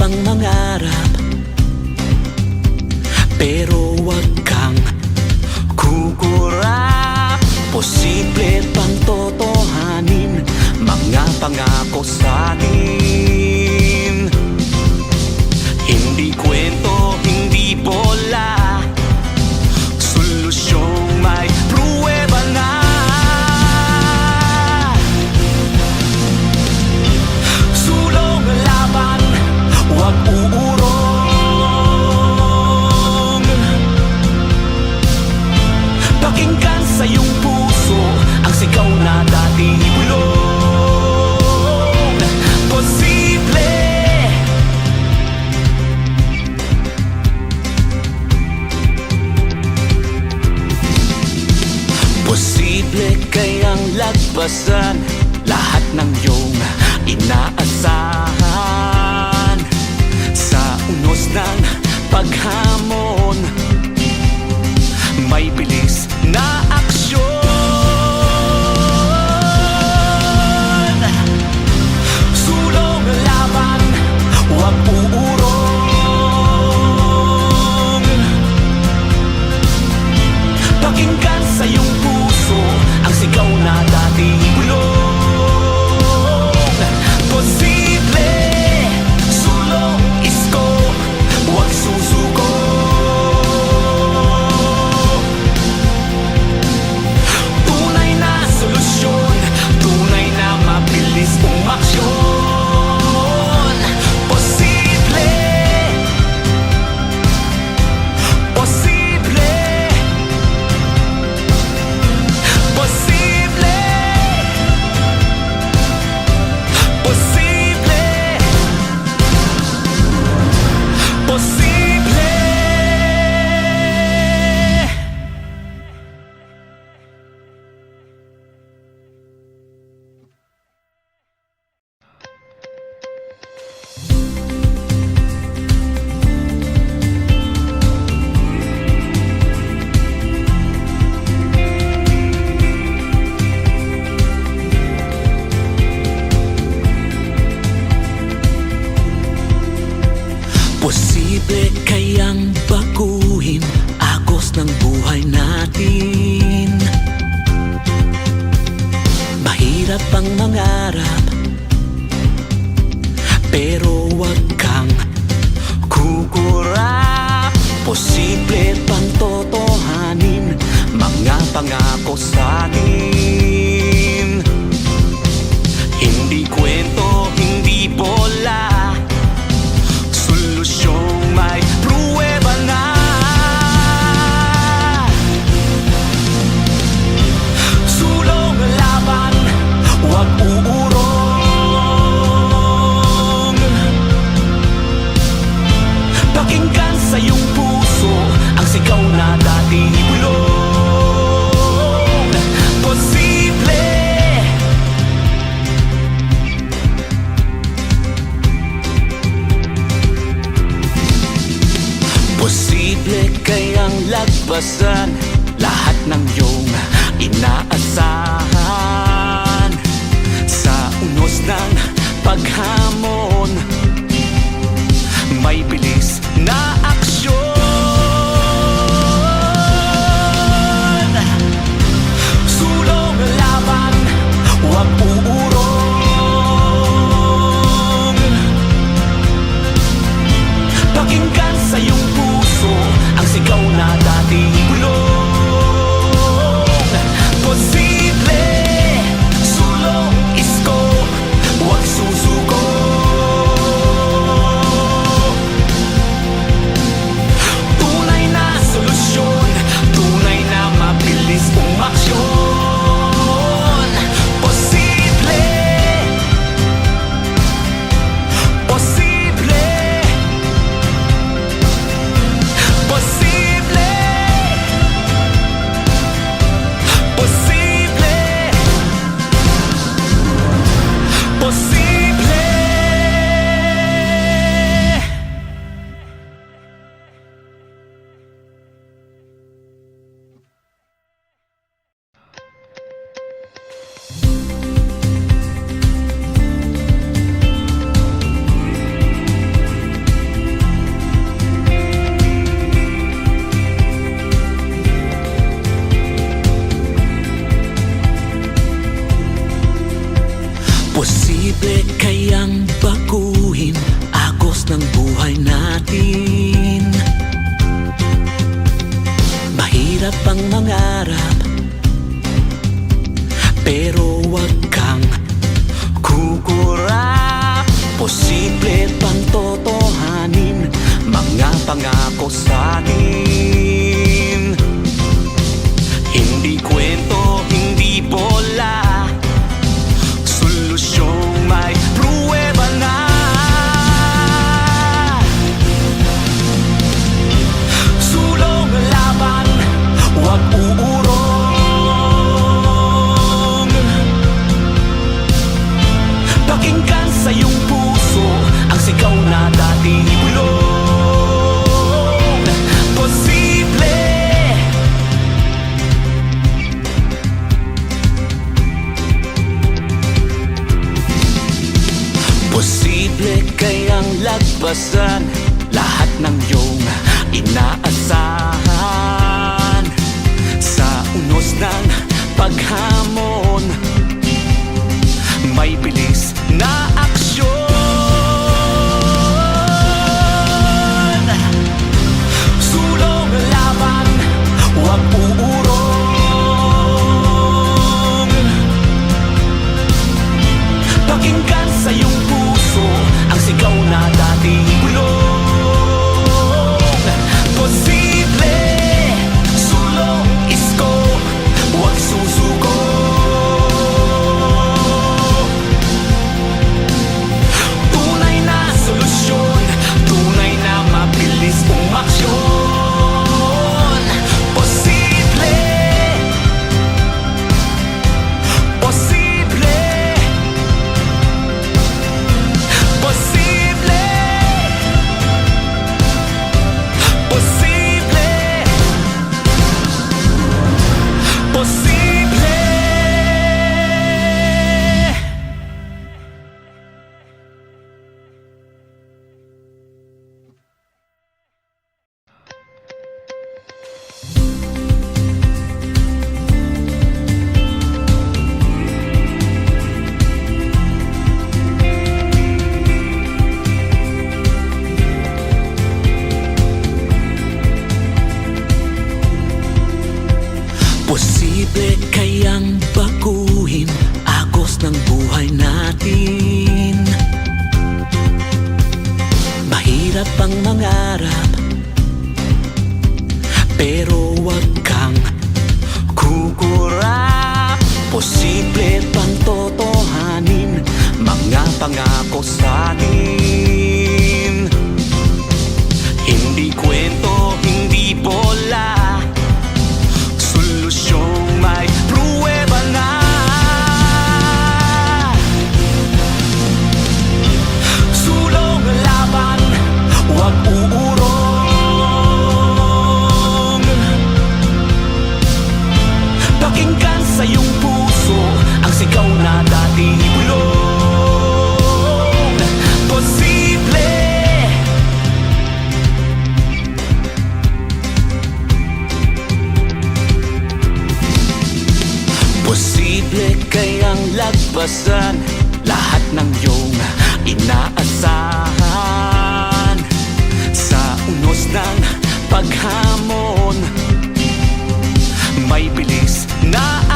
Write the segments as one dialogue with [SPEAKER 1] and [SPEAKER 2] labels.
[SPEAKER 1] pang mangarap. Pero wag kang kukurap. Posible pang totohanin Mga pangako sa'kin pwede kayang lagpasan Lahat ng iyong inaasahan? Sa unos ng paghamon Mahirap ang mangarap. Pero wag kang kukurap Posible pang totohanin. Mga pangako sa'kin posible kayang lagpasan. Lahat ng iyong inaasahan. Sa unos ng paghawa Mahirap ang mangarap. Pero wag kang kukurap. Posible pang totohanin Mga pangako sa'kin Posible kayang lagpasan Lahat ng iyong inaasahan. Sa unos ng paghamon May bilis na pang mangarap. Pero simple kayang lagpasan. Lahat ng iyong inaasahan. Sa unos ng paghamon May bilis na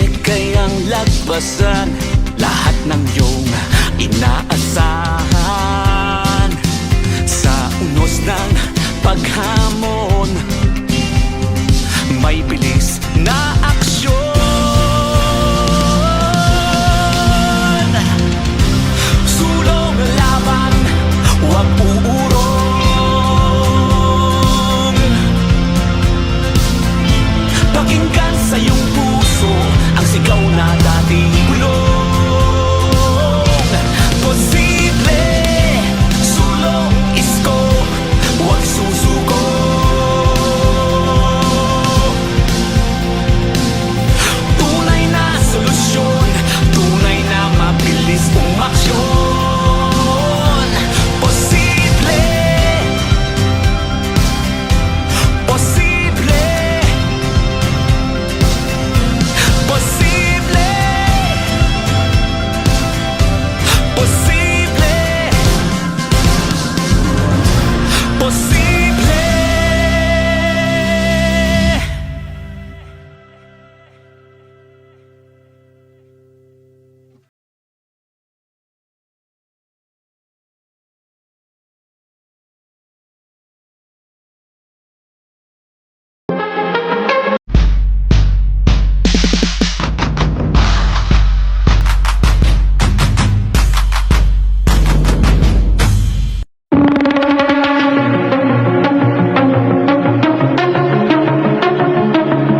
[SPEAKER 1] Pwede kayang lagpasan Lahat ng iyong inaasahan? Sa unos ng paghamon May bilis na